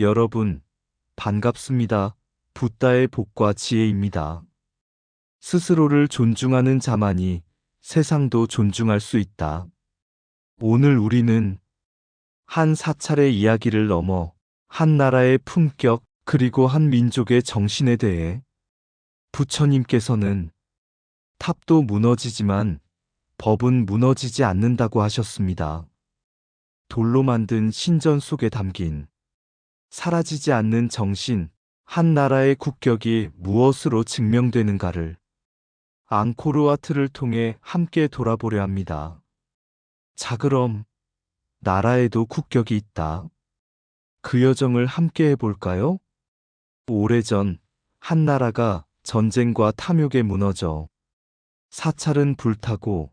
여러분, 반갑습니다. 붓다의 복과 지혜입니다. 스스로를 존중하는 자만이 세상도 존중할 수 있다. 오늘 우리는 한 사찰의 이야기를 넘어 한 나라의 품격 그리고 한 민족의 정신에 대해 부처님께서는 탑도 무너지지만 법은 무너지지 않는다고 하셨습니다. 돌로 만든 신전 속에 담긴 사라지지 않는 정신, 한 나라의 국격이 무엇으로 증명되는가를 앙코르와트를 통해 함께 돌아보려 합니다. 자, 그럼 나라에도 국격이 있다. 그 여정을 함께 해볼까요? 오래전 한 나라가 전쟁과 탐욕에 무너져 사찰은 불타고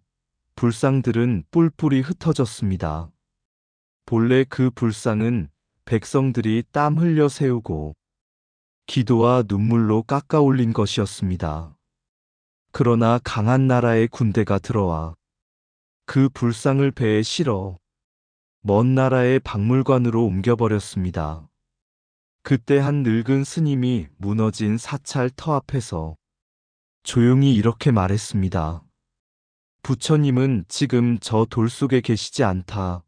불상들은 뿔뿔이 흩어졌습니다. 본래 그 불상은 백성들이 땀 흘려 세우고 기도와 눈물로 깎아 올린 것이었습니다. 그러나 강한 나라의 군대가 들어와 그 불상을 배에 실어 먼 나라의 박물관으로 옮겨버렸습니다. 그때 한 늙은 스님이 무너진 사찰 터 앞에서 조용히 이렇게 말했습니다. 부처님은 지금 저 돌 속에 계시지 않다.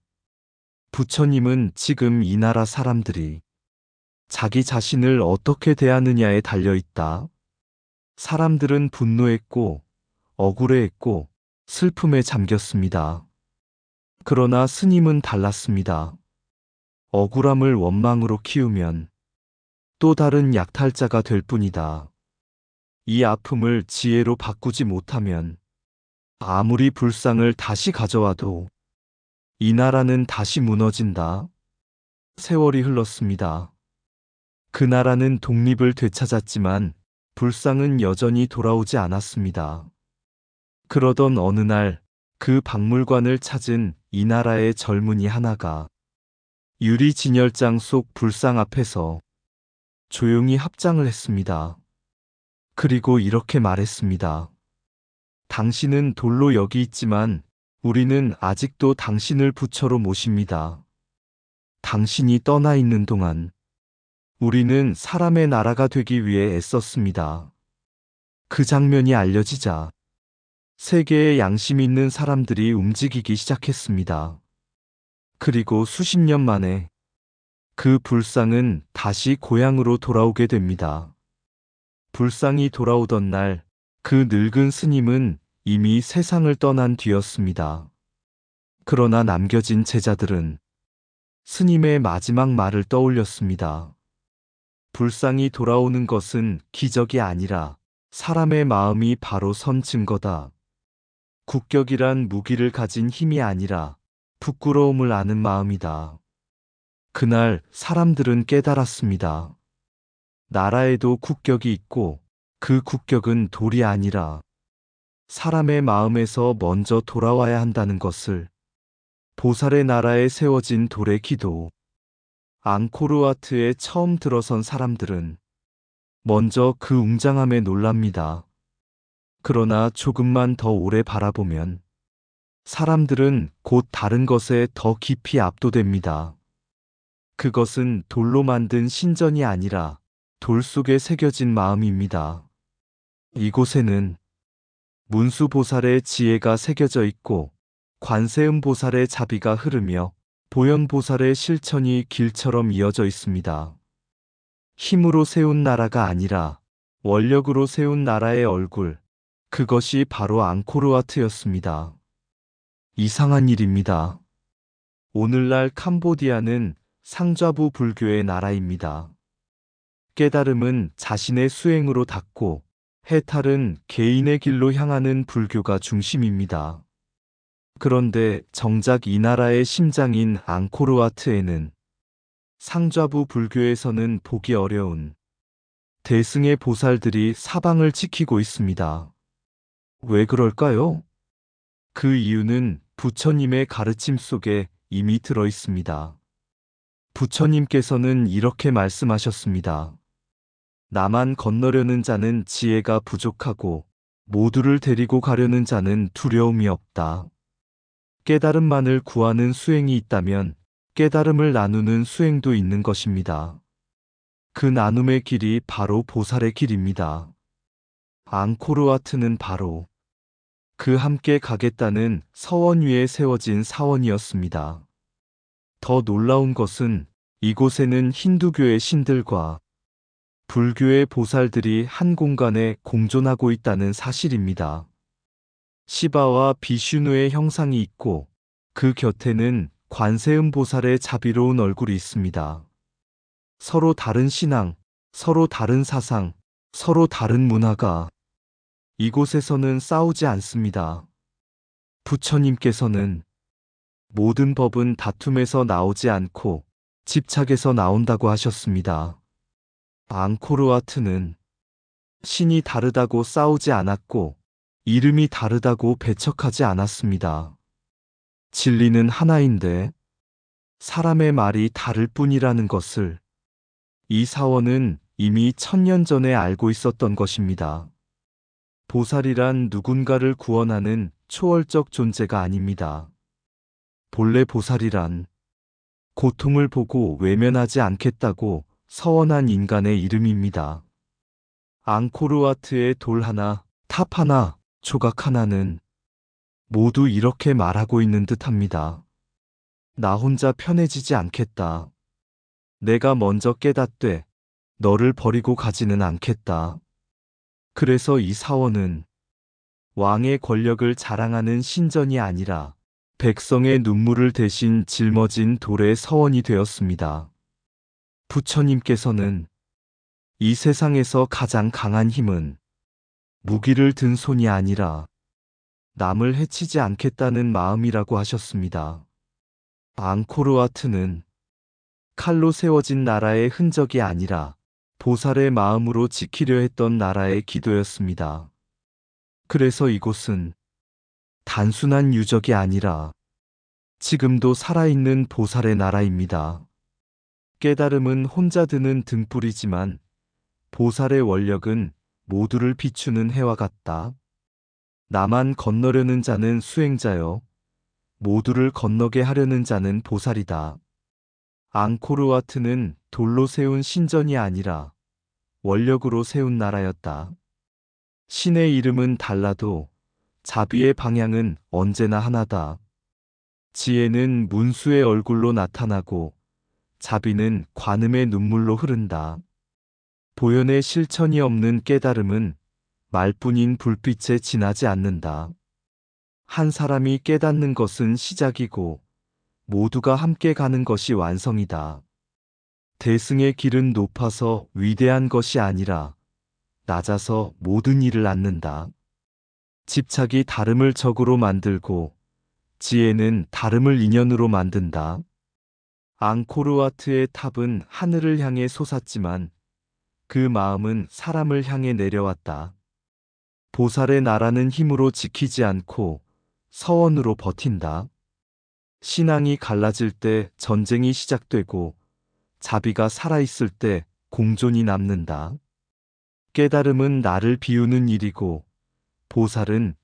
부처님은 지금 이 나라 사람들이 자기 자신을 어떻게 대하느냐에 달려 있다. 사람들은 분노했고, 억울해했고, 슬픔에 잠겼습니다. 그러나 스님은 달랐습니다. 억울함을 원망으로 키우면 또 다른 약탈자가 될 뿐이다. 이 아픔을 지혜로 바꾸지 못하면 아무리 불상을 다시 가져와도 이 나라는 다시 무너진다. 세월이 흘렀습니다. 그 나라는 독립을 되찾았지만 불상은 여전히 돌아오지 않았습니다. 그러던 어느 날 그 박물관을 찾은 이 나라의 젊은이 하나가 유리 진열장 속 불상 앞에서 조용히 합장을 했습니다. 그리고 이렇게 말했습니다. 당신은 돌로 여기 있지만 우리는 아직도 당신을 부처로 모십니다. 당신이 떠나 있는 동안 우리는 사람의 나라가 되기 위해 애썼습니다. 그 장면이 알려지자 세계에 양심 있는 사람들이 움직이기 시작했습니다. 그리고 수십 년 만에 그 불상은 다시 고향으로 돌아오게 됩니다. 불상이 돌아오던 날 그 늙은 스님은 이미 세상을 떠난 뒤였습니다. 그러나 남겨진 제자들은 스님의 마지막 말을 떠올렸습니다. 불상이 돌아오는 것은 기적이 아니라 사람의 마음이 바로 선 증거다. 국격이란 무기를 가진 힘이 아니라 부끄러움을 아는 마음이다. 그날 사람들은 깨달았습니다. 나라에도 국격이 있고 그 국격은 돌이 아니라 사람의 마음에서 먼저 돌아와야 한다는 것을 보살의 나라에 세워진 돌의 기도, 앙코르와트에 처음 들어선 사람들은 먼저 그 웅장함에 놀랍니다. 그러나 조금만 더 오래 바라보면 사람들은 곧 다른 것에 더 깊이 압도됩니다. 그것은 돌로 만든 신전이 아니라 돌 속에 새겨진 마음입니다. 이곳에는 문수보살의 지혜가 새겨져 있고 관세음보살의 자비가 흐르며 보현보살의 실천이 길처럼 이어져 있습니다. 힘으로 세운 나라가 아니라 원력으로 세운 나라의 얼굴, 그것이 바로 앙코르와트였습니다. 이상한 일입니다. 오늘날 캄보디아는 상좌부 불교의 나라입니다. 깨달음은 자신의 수행으로 닿고 해탈은 개인의 길로 향하는 불교가 중심입니다. 그런데 정작 이 나라의 심장인 앙코르와트에는 상좌부 불교에서는 보기 어려운 대승의 보살들이 사방을 지키고 있습니다. 왜 그럴까요? 그 이유는 부처님의 가르침 속에 이미 들어 있습니다. 부처님께서는 이렇게 말씀하셨습니다. 나만 건너려는 자는 지혜가 부족하고 모두를 데리고 가려는 자는 두려움이 없다. 깨달음만을 구하는 수행이 있다면 깨달음을 나누는 수행도 있는 것입니다. 그 나눔의 길이 바로 보살의 길입니다. 앙코르와트는 바로 그 함께 가겠다는 서원 위에 세워진 사원이었습니다. 더 놀라운 것은 이곳에는 힌두교의 신들과 불교의 보살들이 한 공간에 공존하고 있다는 사실입니다. 시바와 비슈누의 형상이 있고 그 곁에는 관세음 보살의 자비로운 얼굴이 있습니다. 서로 다른 신앙, 서로 다른 사상, 서로 다른 문화가 이곳에서는 싸우지 않습니다. 부처님께서는 모든 법은 다툼에서 나오지 않고 집착에서 나온다고 하셨습니다. 앙코르와트는 신이 다르다고 싸우지 않았고 이름이 다르다고 배척하지 않았습니다. 진리는 하나인데 사람의 말이 다를 뿐이라는 것을 이 사원은 이미 천년 전에 알고 있었던 것입니다. 보살이란 누군가를 구원하는 초월적 존재가 아닙니다. 본래 보살이란 고통을 보고 외면하지 않겠다고 서원한 인간의 이름입니다. 앙코르와트의 돌 하나, 탑 하나, 조각 하나는 모두 이렇게 말하고 있는 듯 합니다. 나 혼자 편해지지 않겠다. 내가 먼저 깨닫되 너를 버리고 가지는 않겠다. 그래서 이 사원은 왕의 권력을 자랑하는 신전이 아니라 백성의 눈물을 대신 짊어진 돌의 서원이 되었습니다. 부처님께서는 이 세상에서 가장 강한 힘은 무기를 든 손이 아니라 남을 해치지 않겠다는 마음이라고 하셨습니다. 앙코르와트는 칼로 세워진 나라의 흔적이 아니라 보살의 마음으로 지키려 했던 나라의 기도였습니다. 그래서 이곳은 단순한 유적이 아니라 지금도 살아있는 보살의 나라입니다. 깨달음은 혼자 드는 등불이지만 보살의 원력은 모두를 비추는 해와 같다. 나만 건너려는 자는 수행자요. 모두를 건너게 하려는 자는 보살이다. 앙코르와트는 돌로 세운 신전이 아니라 원력으로 세운 나라였다. 신의 이름은 달라도 자비의 방향은 언제나 하나다. 지혜는 문수의 얼굴로 나타나고 자비는 관음의 눈물로 흐른다. 보현의 실천이 없는 깨달음은 말뿐인 불빛에 지나지 않는다. 한 사람이 깨닫는 것은 시작이고 모두가 함께 가는 것이 완성이다. 대승의 길은 높아서 위대한 것이 아니라 낮아서 모든 일을 낳는다. 집착이 다름을 적으로 만들고 지혜는 다름을 인연으로 만든다. 앙코르와트의 탑은 하늘을 향해 솟았지만 그 마음은 사람을 향해 내려왔다. 보살의 나라는 힘으로 지키지 않고 서원으로 버틴다. 신앙이 갈라질 때 전쟁이 시작되고 자비가 살아있을 때 공존이 남는다. 깨달음은 나를 비우는 일이고 보살은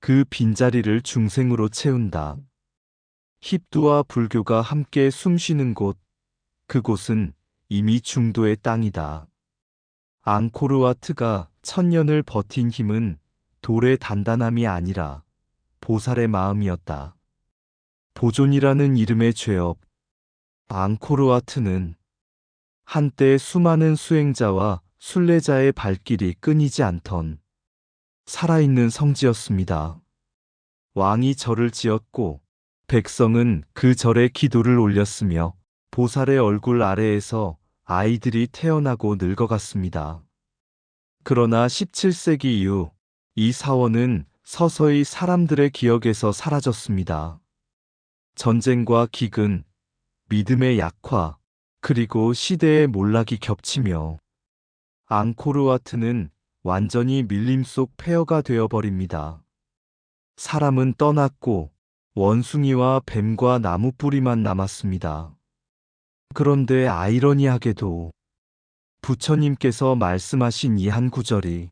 그 빈자리를 중생으로 채운다. 힙두와 불교가 함께 숨쉬는 곳, 그곳은 이미 중도의 땅이다. 앙코르와트가 천년을 버틴 힘은 돌의 단단함이 아니라 보살의 마음이었다. 보존이라는 이름의 죄업, 앙코르와트는 한때 수많은 수행자와 순례자의 발길이 끊이지 않던 살아있는 성지였습니다. 왕이 절을 지었고 백성은 그 절에 기도를 올렸으며 보살의 얼굴 아래에서 아이들이 태어나고 늙어갔습니다. 그러나 17세기 이후 이 사원은 서서히 사람들의 기억에서 사라졌습니다. 전쟁과 기근, 믿음의 약화, 그리고 시대의 몰락이 겹치며 앙코르와트는 완전히 밀림 속 폐허가 되어버립니다. 사람은 떠났고 원숭이와 뱀과 나무뿌리만 남았습니다. 그런데 아이러니하게도 부처님께서 말씀하신 이 한 구절이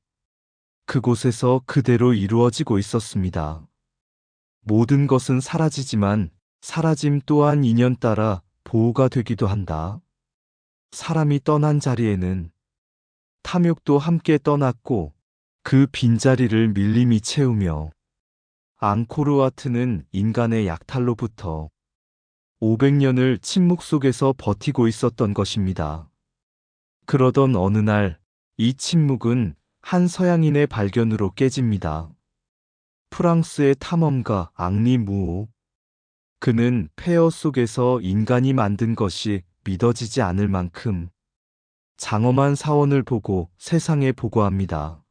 그곳에서 그대로 이루어지고 있었습니다. 모든 것은 사라지지만 사라짐 또한 인연 따라 보호가 되기도 한다. 사람이 떠난 자리에는 탐욕도 함께 떠났고 그 빈자리를 밀림이 채우며 앙코르와트는 인간의 약탈로부터 500년을 침묵 속에서 버티고 있었던 것입니다. 그러던 어느 날 이 침묵은 한 서양인의 발견으로 깨집니다. 프랑스의 탐험가 앙리 무오. 그는 폐허 속에서 인간이 만든 것이 믿어지지 않을 만큼 장엄한 사원을 보고 세상에 보고합니다.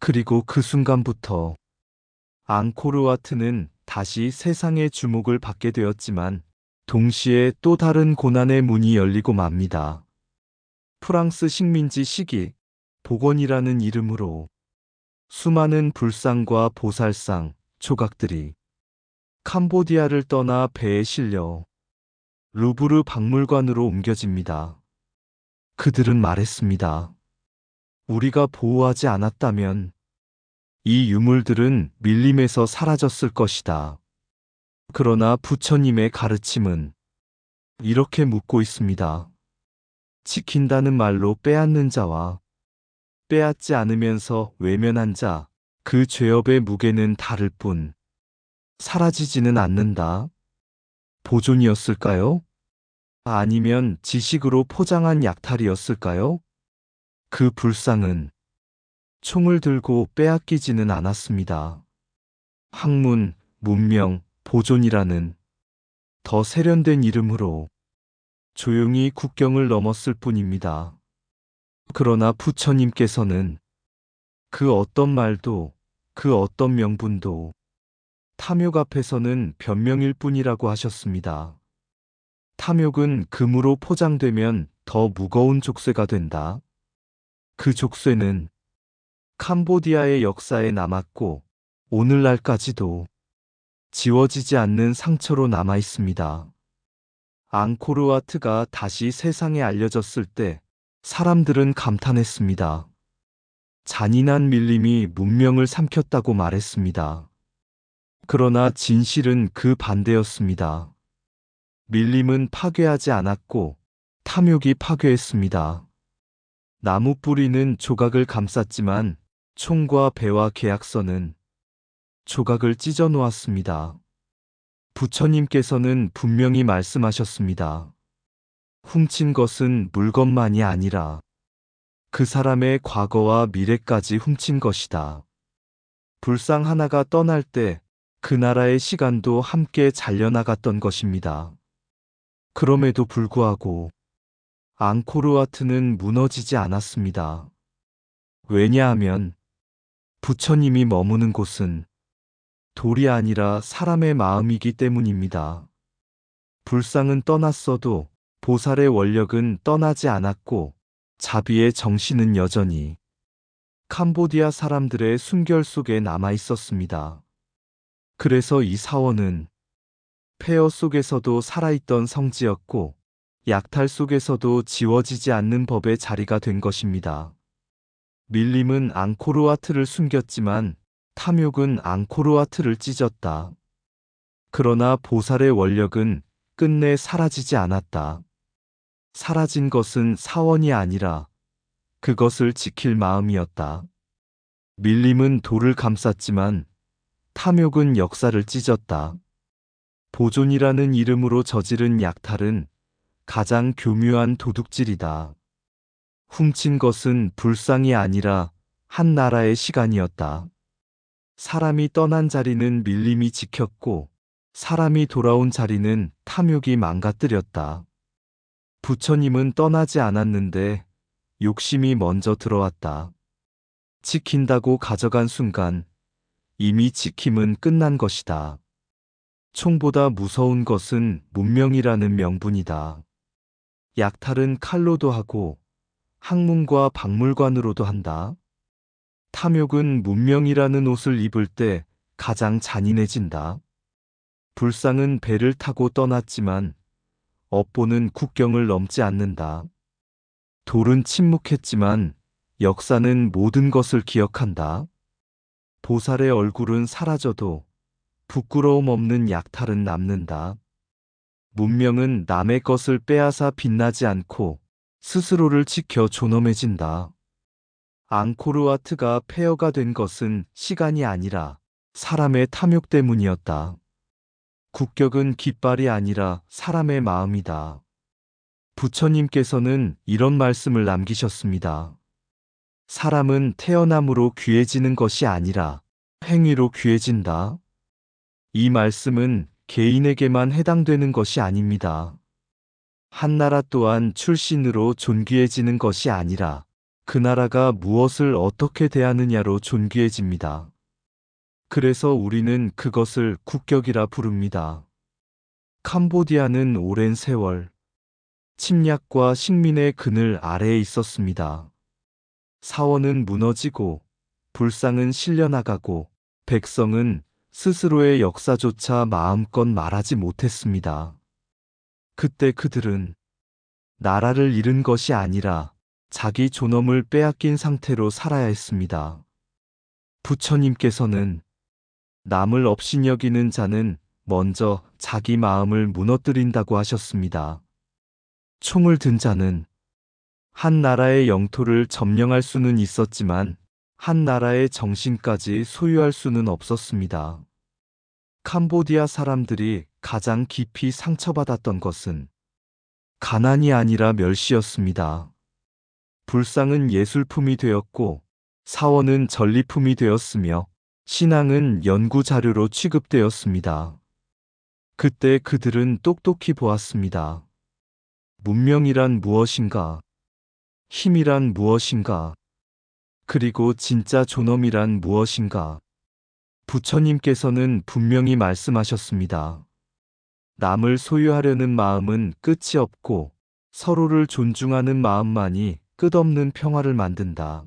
그리고 그 순간부터 앙코르와트는 다시 세상의 주목을 받게 되었지만 동시에 또 다른 고난의 문이 열리고 맙니다. 프랑스 식민지 시기 복원이라는 이름으로 수많은 불상과 보살상, 조각들이 캄보디아를 떠나 배에 실려 루브르 박물관으로 옮겨집니다. 그들은 말했습니다. 우리가 보호하지 않았다면 이 유물들은 밀림에서 사라졌을 것이다. 그러나 부처님의 가르침은 이렇게 묻고 있습니다. 지킨다는 말로 빼앗는 자와 빼앗지 않으면서 외면한 자, 그 죄업의 무게는 다를 뿐 사라지지는 않는다. 보존이었을까요? 아니면 지식으로 포장한 약탈이었을까요? 그 불상은 총을 들고 빼앗기지는 않았습니다. 학문, 문명, 보존이라는 더 세련된 이름으로 조용히 국경을 넘었을 뿐입니다. 그러나 부처님께서는 그 어떤 말도 그 어떤 명분도 탐욕 앞에서는 변명일 뿐이라고 하셨습니다. 탐욕은 금으로 포장되면 더 무거운 족쇄가 된다. 그 족쇄는 캄보디아의 역사에 남았고 오늘날까지도 지워지지 않는 상처로 남아 있습니다. 앙코르와트가 다시 세상에 알려졌을 때 사람들은 감탄했습니다. 잔인한 밀림이 문명을 삼켰다고 말했습니다. 그러나 진실은 그 반대였습니다. 밀림은 파괴하지 않았고 탐욕이 파괴했습니다. 나무 뿌리는 조각을 감쌌지만 총과 배와 계약서는 조각을 찢어 놓았습니다. 부처님께서는 분명히 말씀하셨습니다. 훔친 것은 물건만이 아니라 그 사람의 과거와 미래까지 훔친 것이다. 불상 하나가 떠날 때 그 나라의 시간도 함께 잘려나갔던 것입니다. 그럼에도 불구하고 앙코르와트는 무너지지 않았습니다. 왜냐하면 부처님이 머무는 곳은 돌이 아니라 사람의 마음이기 때문입니다. 불상은 떠났어도 보살의 원력은 떠나지 않았고 자비의 정신은 여전히 캄보디아 사람들의 숨결 속에 남아 있었습니다. 그래서 이 사원은 폐허 속에서도 살아있던 성지였고 약탈 속에서도 지워지지 않는 법의 자리가 된 것입니다. 밀림은 앙코르와트를 숨겼지만 탐욕은 앙코르와트를 찢었다. 그러나 보살의 원력은 끝내 사라지지 않았다. 사라진 것은 사원이 아니라 그것을 지킬 마음이었다. 밀림은 돌을 감쌌지만 탐욕은 역사를 찢었다. 보존이라는 이름으로 저지른 약탈은 가장 교묘한 도둑질이다. 훔친 것은 불상이 아니라 한 나라의 시간이었다. 사람이 떠난 자리는 밀림이 지켰고 사람이 돌아온 자리는 탐욕이 망가뜨렸다. 부처님은 떠나지 않았는데 욕심이 먼저 들어왔다. 지킨다고 가져간 순간 이미 지킴은 끝난 것이다. 총보다 무서운 것은 문명이라는 명분이다. 약탈은 칼로도 하고 학문과 박물관으로도 한다. 탐욕은 문명이라는 옷을 입을 때 가장 잔인해진다. 불상은 배를 타고 떠났지만 업보는 국경을 넘지 않는다. 돌은 침묵했지만 역사는 모든 것을 기억한다. 보살의 얼굴은 사라져도 부끄러움 없는 약탈은 남는다. 문명은 남의 것을 빼앗아 빛나지 않고 스스로를 지켜 존엄해진다. 앙코르와트가 폐허가 된 것은 시간이 아니라 사람의 탐욕 때문이었다. 국격은 깃발이 아니라 사람의 마음이다. 부처님께서는 이런 말씀을 남기셨습니다. 사람은 태어남으로 귀해지는 것이 아니라 행위로 귀해진다. 이 말씀은 개인에게만 해당되는 것이 아닙니다. 한 나라 또한 출신으로 존귀해지는 것이 아니라 그 나라가 무엇을 어떻게 대하느냐로 존귀해집니다. 그래서 우리는 그것을 국격이라 부릅니다. 캄보디아는 오랜 세월 침략과 식민의 그늘 아래에 있었습니다. 사원은 무너지고 불상은 실려나가고 백성은 스스로의 역사조차 마음껏 말하지 못했습니다. 그때 그들은 나라를 잃은 것이 아니라 자기 존엄을 빼앗긴 상태로 살아야 했습니다. 부처님께서는 남을 업신여기는 자는 먼저 자기 마음을 무너뜨린다고 하셨습니다. 총을 든 자는 한 나라의 영토를 점령할 수는 있었지만 한 나라의 정신까지 소유할 수는 없었습니다. 캄보디아 사람들이 가장 깊이 상처받았던 것은 가난이 아니라 멸시였습니다. 불상은 예술품이 되었고 사원은 전리품이 되었으며 신앙은 연구 자료로 취급되었습니다. 그때 그들은 똑똑히 보았습니다. 문명이란 무엇인가? 힘이란 무엇인가? 그리고 진짜 존엄이란 무엇인가? 부처님께서는 분명히 말씀하셨습니다. 남을 소유하려는 마음은 끝이 없고 서로를 존중하는 마음만이 끝없는 평화를 만든다.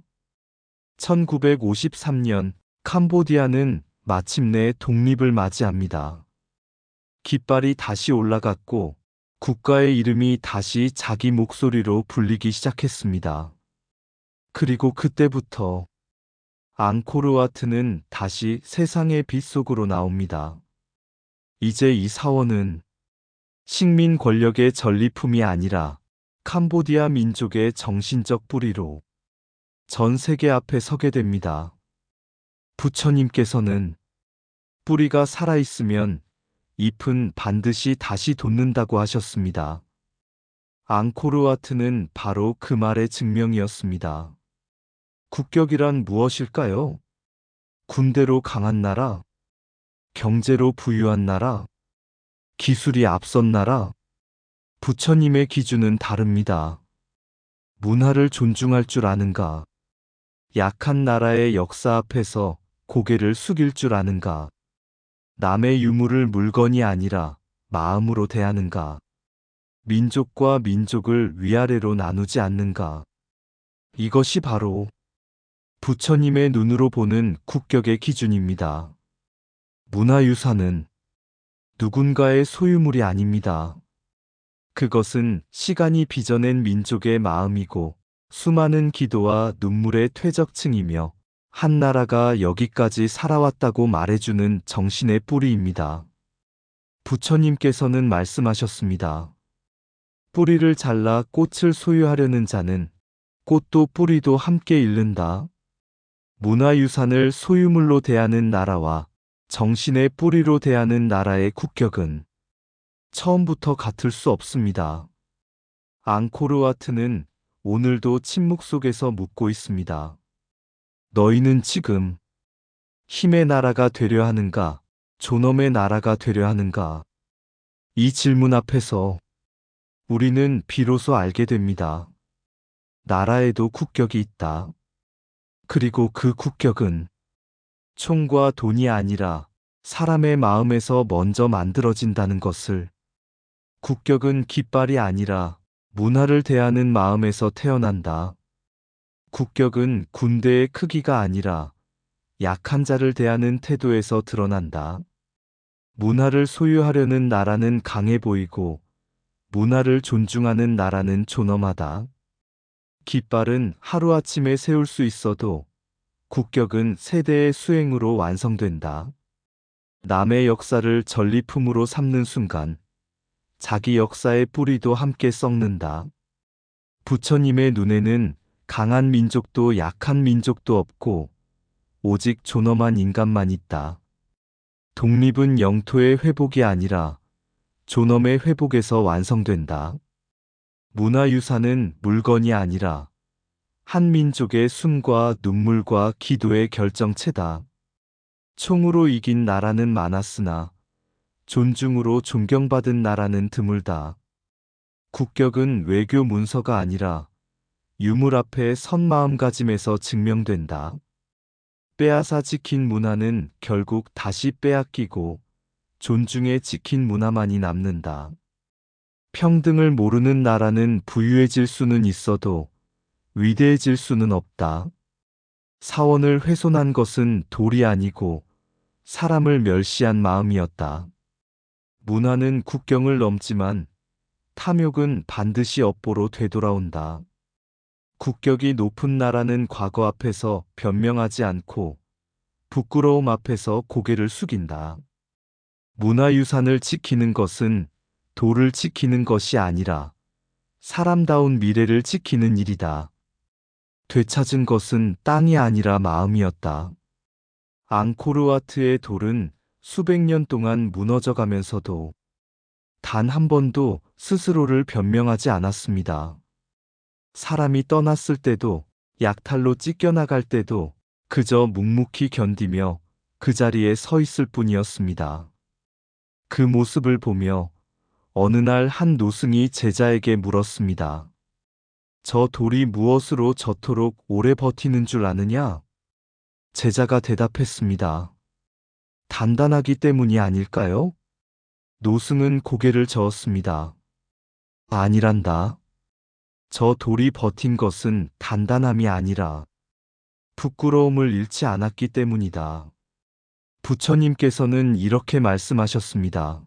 1953년 캄보디아는 마침내 독립을 맞이합니다. 깃발이 다시 올라갔고 국가의 이름이 다시 자기 목소리로 불리기 시작했습니다. 그리고 그때부터 앙코르와트는 다시 세상의 빛 속으로 나옵니다. 이제 이 사원은 식민 권력의 전리품이 아니라 캄보디아 민족의 정신적 뿌리로 전 세계 앞에 서게 됩니다. 부처님께서는 뿌리가 살아있으면 잎은 반드시 다시 돋는다고 하셨습니다. 앙코르와트는 바로 그 말의 증명이었습니다. 국격이란 무엇일까요? 군대로 강한 나라, 경제로 부유한 나라, 기술이 앞선 나라, 부처님의 기준은 다릅니다. 문화를 존중할 줄 아는가? 약한 나라의 역사 앞에서 고개를 숙일 줄 아는가? 남의 유물을 물건이 아니라 마음으로 대하는가? 민족과 민족을 위아래로 나누지 않는가? 이것이 바로 부처님의 눈으로 보는 국격의 기준입니다. 문화유산은 누군가의 소유물이 아닙니다. 그것은 시간이 빚어낸 민족의 마음이고 수많은 기도와 눈물의 퇴적층이며 한 나라가 여기까지 살아왔다고 말해주는 정신의 뿌리입니다. 부처님께서는 말씀하셨습니다. 뿌리를 잘라 꽃을 소유하려는 자는 꽃도 뿌리도 함께 잃는다. 문화유산을 소유물로 대하는 나라와 정신의 뿌리로 대하는 나라의 국격은 처음부터 같을 수 없습니다. 앙코르와트는 오늘도 침묵 속에서 묻고 있습니다. 너희는 지금 힘의 나라가 되려 하는가, 존엄의 나라가 되려 하는가? 이 질문 앞에서 우리는 비로소 알게 됩니다. 나라에도 국격이 있다. 그리고 그 국격은 총과 돈이 아니라 사람의 마음에서 먼저 만들어진다는 것을 국격은 깃발이 아니라 문화를 대하는 마음에서 태어난다. 국격은 군대의 크기가 아니라 약한 자를 대하는 태도에서 드러난다. 문화를 소유하려는 나라는 강해 보이고 문화를 존중하는 나라는 존엄하다. 깃발은 하루아침에 세울 수 있어도 국격은 세대의 수행으로 완성된다. 남의 역사를 전리품으로 삼는 순간 자기 역사의 뿌리도 함께 썩는다. 부처님의 눈에는 강한 민족도 약한 민족도 없고 오직 존엄한 인간만 있다. 독립은 영토의 회복이 아니라 존엄의 회복에서 완성된다. 문화유산은 물건이 아니라 한 민족의 숨과 눈물과 기도의 결정체다. 총으로 이긴 나라는 많았으나 존중으로 존경받은 나라는 드물다. 국격은 외교 문서가 아니라 유물 앞에 선 마음가짐에서 증명된다. 빼앗아 지킨 문화는 결국 다시 빼앗기고 존중에 지킨 문화만이 남는다. 평등을 모르는 나라는 부유해질 수는 있어도 위대해질 수는 없다. 사원을 훼손한 것은 돌이 아니고 사람을 멸시한 마음이었다. 문화는 국경을 넘지만 탐욕은 반드시 업보로 되돌아온다. 국격이 높은 나라는 과거 앞에서 변명하지 않고 부끄러움 앞에서 고개를 숙인다. 문화유산을 지키는 것은 돌을 지키는 것이 아니라 사람다운 미래를 지키는 일이다. 되찾은 것은 땅이 아니라 마음이었다. 앙코르와트의 돌은 수백 년 동안 무너져 가면서도 단 한 번도 스스로를 변명하지 않았습니다. 사람이 떠났을 때도 약탈로 찢겨나갈 때도 그저 묵묵히 견디며 그 자리에 서 있을 뿐이었습니다. 그 모습을 보며 어느 날 한 노승이 제자에게 물었습니다. 저 돌이 무엇으로 저토록 오래 버티는 줄 아느냐? 제자가 대답했습니다. 단단하기 때문이 아닐까요? 노승은 고개를 저었습니다. 아니란다. 저 돌이 버틴 것은 단단함이 아니라 부끄러움을 잃지 않았기 때문이다. 부처님께서는 이렇게 말씀하셨습니다.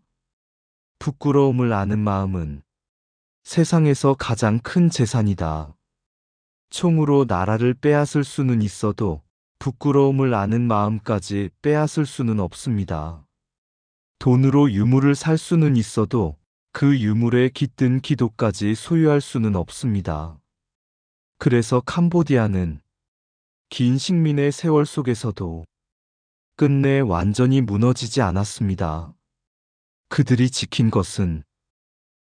부끄러움을 아는 마음은 세상에서 가장 큰 재산이다. 총으로 나라를 빼앗을 수는 있어도 부끄러움을 아는 마음까지 빼앗을 수는 없습니다. 돈으로 유물을 살 수는 있어도 그 유물에 깃든 기도까지 소유할 수는 없습니다. 그래서 캄보디아는 긴 식민의 세월 속에서도 끝내 완전히 무너지지 않았습니다. 그들이 지킨 것은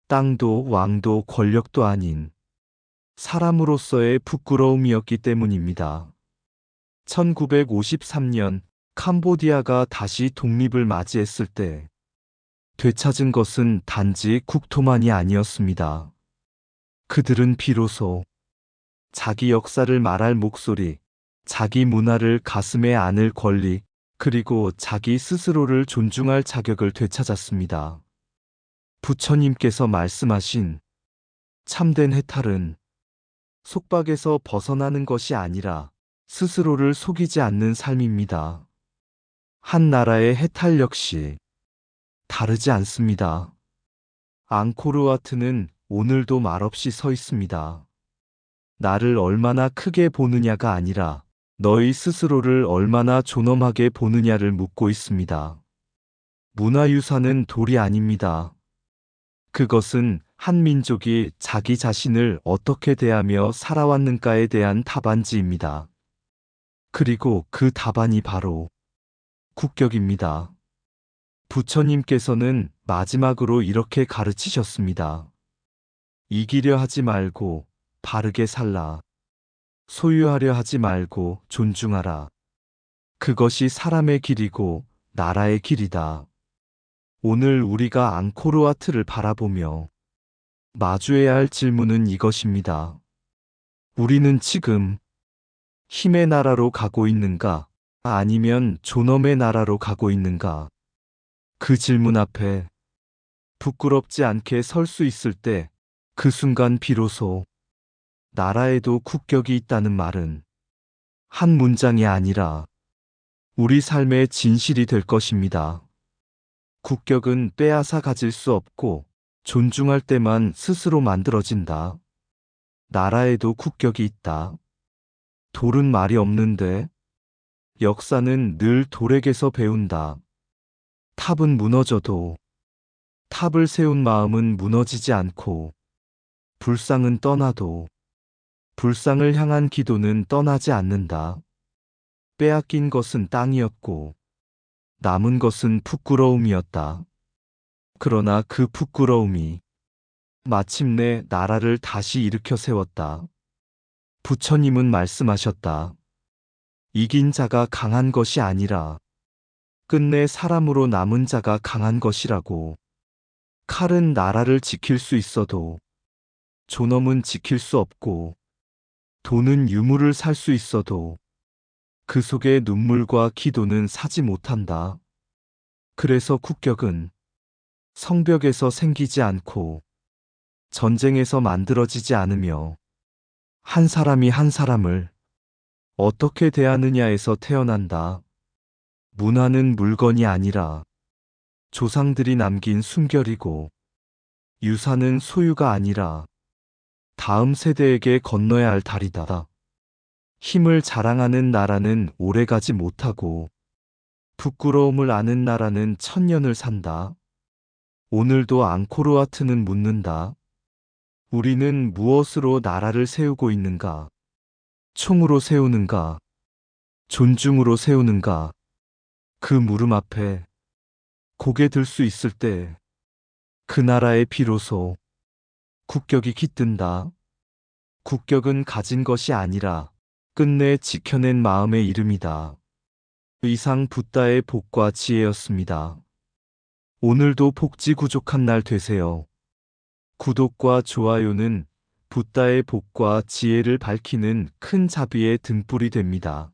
땅도 왕도 권력도 아닌 사람으로서의 부끄러움이었기 때문입니다. 1953년 캄보디아가 다시 독립을 맞이했을 때 되찾은 것은 단지 국토만이 아니었습니다. 그들은 비로소 자기 역사를 말할 목소리, 자기 문화를 가슴에 안을 권리, 그리고 자기 스스로를 존중할 자격을 되찾았습니다. 부처님께서 말씀하신 참된 해탈은 속박에서 벗어나는 것이 아니라 스스로를 속이지 않는 삶입니다. 한 나라의 해탈 역시 다르지 않습니다. 앙코르와트는 오늘도 말없이 서 있습니다. 나를 얼마나 크게 보느냐가 아니라 너희 스스로를 얼마나 존엄하게 보느냐를 묻고 있습니다. 문화유산은 돌이 아닙니다. 그것은 한 민족이 자기 자신을 어떻게 대하며 살아왔는가에 대한 답안지입니다. 그리고 그 답안이 바로 국격입니다. 부처님께서는 마지막으로 이렇게 가르치셨습니다. 이기려 하지 말고 바르게 살라. 소유하려 하지 말고 존중하라. 그것이 사람의 길이고 나라의 길이다. 오늘 우리가 앙코르와트를 바라보며 마주해야 할 질문은 이것입니다. 우리는 지금 힘의 나라로 가고 있는가? 아니면 존엄의 나라로 가고 있는가? 그 질문 앞에 부끄럽지 않게 설 수 있을 때 그 순간 비로소 나라에도 국격이 있다는 말은 한 문장이 아니라 우리 삶의 진실이 될 것입니다. 국격은 빼앗아 가질 수 없고 존중할 때만 스스로 만들어진다. 나라에도 국격이 있다. 돌은 말이 없는데 역사는 늘 돌에게서 배운다. 탑은 무너져도 탑을 세운 마음은 무너지지 않고 불상은 떠나도 불상을 향한 기도는 떠나지 않는다. 빼앗긴 것은 땅이었고, 남은 것은 부끄러움이었다. 그러나 그 부끄러움이 마침내 나라를 다시 일으켜 세웠다. 부처님은 말씀하셨다. 이긴 자가 강한 것이 아니라 끝내 사람으로 남은 자가 강한 것이라고. 칼은 나라를 지킬 수 있어도 존엄은 지킬 수 없고 돈은 유물을 살 수 있어도 그 속에 눈물과 기도는 사지 못한다. 그래서 국격은 성벽에서 생기지 않고 전쟁에서 만들어지지 않으며 한 사람이 한 사람을 어떻게 대하느냐에서 태어난다. 문화는 물건이 아니라 조상들이 남긴 숨결이고 유산은 소유가 아니라 다음 세대에게 건너야 할 달이다. 힘을 자랑하는 나라는 오래가지 못하고 부끄러움을 아는 나라는 천년을 산다. 오늘도 앙코르와트는 묻는다. 우리는 무엇으로 나라를 세우고 있는가? 총으로 세우는가? 존중으로 세우는가? 그 물음 앞에 고개 들 수 있을 때 그 나라에 비로소 국격이 깃든다. 국격은 가진 것이 아니라 끝내 지켜낸 마음의 이름이다. 이상 붓다의 복과 지혜였습니다. 오늘도 복지 구족한 날 되세요. 구독과 좋아요는 붓다의 복과 지혜를 밝히는 큰 자비의 등불이 됩니다.